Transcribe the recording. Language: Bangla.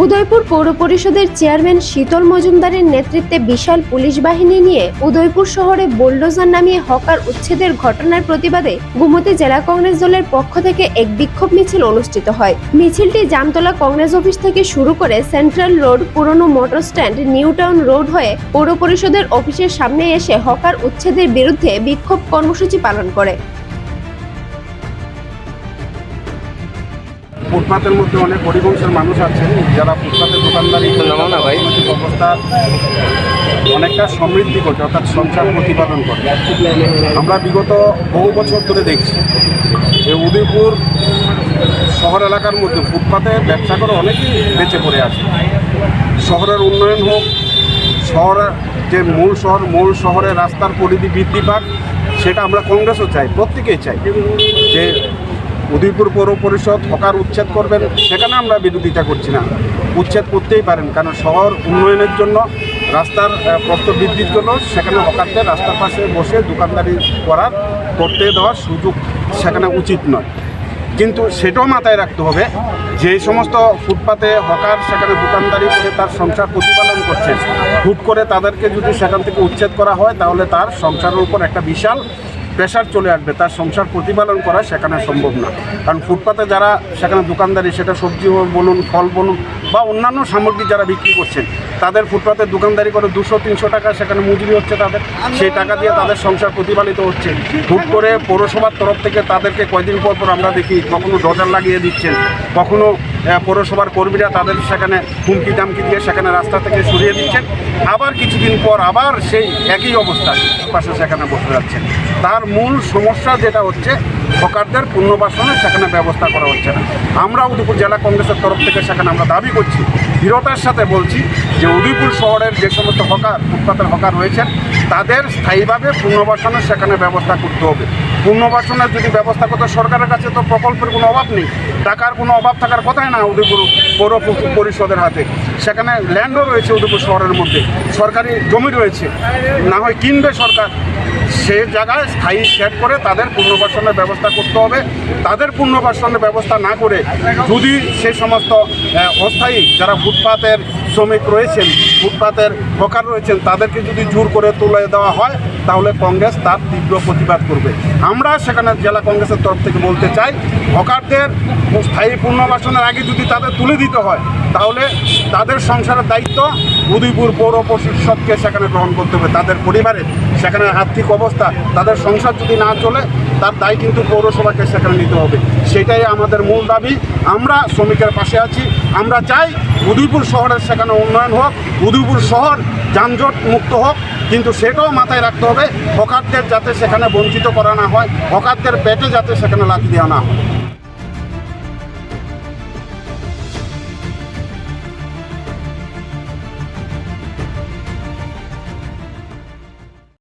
উদয়পুর পৌর পরিষদের চেয়ারম্যান শীতল মজুমদারের নেতৃত্বে বিশাল পুলিশ বাহিনী নিয়ে উদয়পুর শহরে বোল্ডোজার নামিয়ে হকার উচ্ছেদের ঘটনার প্রতিবাদে গুমতি জেলা কংগ্রেস দলের পক্ষ থেকে এক বিক্ষোভ মিছিল অনুষ্ঠিত হয়। মিছিলটি জামতলা কংগ্রেস অফিস থেকে শুরু করে সেন্ট্রাল রোড, পুরনো motor stand, new town road হয়ে পৌর পরিষদের অফিসের সামনে এসে হকার উচ্ছেদের বিরুদ্ধে বিক্ষোভ কর্মসূচি পালন করে। ফুটপাতের মধ্যে অনেক হরিবংশের মানুষ আছেন যারা ফুটপাতের দোকানদারি অর্থনৈতিক অবস্থা অনেকটা সমৃদ্ধি করছে অর্থাৎ সংসার প্রতিপাদন করে। আমরা বিগত বহু বছর ধরে দেখছি যে উদয়পুর শহর এলাকার মধ্যে ফুটপাতে ব্যবসা করে অনেকেই বেঁচে পড়ে আছে। শহরের উন্নয়ন হোক শহরের যে মূল শহর মূল শহরের রাস্তার পরিধি বৃদ্ধি পাক সেটা আমরা কংগ্রেসও চাই প্রত্যেকেই চাই যে উদয়পুর পৌর পরিষদ হকার উচ্ছেদ করবেন সেখানে আমরা বিরোধিতা করছি না। উচ্ছেদ করতেই পারেন কারণ শহর উন্নয়নের জন্য রাস্তার আহ, প্রস্থ বৃদ্ধির জন্য সেখানে হকারদের রাস্তার পাশে বসে দোকানদারি করার করতে দেওয়ার সুযোগ সেখানে উচিত নয়। কিন্তু সেটাও মাথায় রাখতে হবে যে সমস্ত ফুটপাতে হকার সেখানে দোকানদারি করে তার সংসার প্রতিপালন করছে হুট করে তাদেরকে যদি সেখান থেকে উচ্ছেদ করা হয় তাহলে তার সংসারের উপর একটা বিশাল প্রেশার চলে আসবে, তার সংসার প্রতিপালন করা সেখানে সম্ভব না। কারণ ফুটপাতে যারা, সেখানে দোকানদারি, সেটা সবজি বলুন, ফল বলুন, বা অন্যান্য সামগ্রী যারা বিক্রি করছেন, তাদের ফুটপাতে দোকানদারি করে দুশো, তিনশো টাকা সেখানে মজুরি হচ্ছে তাদের। সেই টাকা দিয়ে তাদের সংসার প্রতিপালিত হচ্ছে। হুট করে পৌরসভার তরফ থেকে তাদেরকে কয়দিন পর পর আমরা দেখি, কখনো ডজার লাগিয়ে দিচ্ছেন, কখনো পৌরসভার কর্মীরা তাদের সেখানে হুমকি দামকি দিয়ে সেখানে রাস্তা থেকে সরিয়ে দিচ্ছেন আবার কিছুদিন পর আবার সেই একই অবস্থা পাশে সেখানে বসে যাচ্ছেন তার মূল সমস্যা যেটা হচ্ছে, হকারদের পুনর্বাসনের সেখানে ব্যবস্থা করা হচ্ছে না। আমরা উদয়পুর জেলা কংগ্রেসের তরফ থেকে সেখানে আমরা দাবি করছি, দৃঢ়তার সাথে বলছি যে উদয়পুর শহরের যে সমস্ত হকার, ফুটপাতের হকার রয়েছেন, তাদের স্থায়ীভাবে পুনর্বাসনের সেখানে ব্যবস্থা করতে হবে। পুনর্বাসনের যদি ব্যবস্থা করতে সরকারের কাছে তো প্রকল্পের কোনো অভাব নেই। টাকার কোনো অভাব থাকার কথাই না উদয়পুর পৌর পরিষদের হাতে। সেখানে ল্যান্ডও রয়েছে উদয়পুর শহরের মধ্যে। সরকারি জমি রয়েছে। না হয় কিনবে সরকার। সে জায়গায় স্থায়ী সেট করে তাদের পুনর্বাসনের ব্যবস্থা করতে হবে। তাদের পুনর্বাসনের ব্যবস্থা না করে যদি সে সমস্ত অস্থায়ী যারা ফুটপাতের শ্রমিক রয়েছেন, ফুটপাতের হকার রয়েছেন, তাদেরকে যদি জোর করে তুলে দেওয়া হয়, তাহলে কংগ্রেস তার তীব্র প্রতিবাদ করবে। আমরা সেখানে জেলা কংগ্রেসের তরফ থেকে বলতে চাই, হকারদের স্থায়ী পুনর্বাসনের আগে যদি তাদের তুলে দিতে হয়, তাহলে তাদের সংসারের দায়িত্ব উদয়পুর পৌর পরিষদকে সেখানে গ্রহণ করতে হবে। তাদের পরিবারের সেখানে আর্থিক অবস্থা, তাদের সংসার যদি না চলে, তার দায় কিন্তু পৌরসভাকে সেখানে নিতে হবে। সেটাই আমাদের মূল দাবি। আমরা শ্রমিকের পাশে আছি আমরা চাই উদয়পুর শহরের সেখানে উন্নয়ন হোক, উদয়পুর শহর যানজট মুক্ত হোক, কিন্তু সেটাও মাথায় রাখতে হবে, হকারদের যাতে সেখানে বঞ্চিত করা না হয়, হকারদের পেটে যাতে সেখানে লাথি দেওয়া না হয়।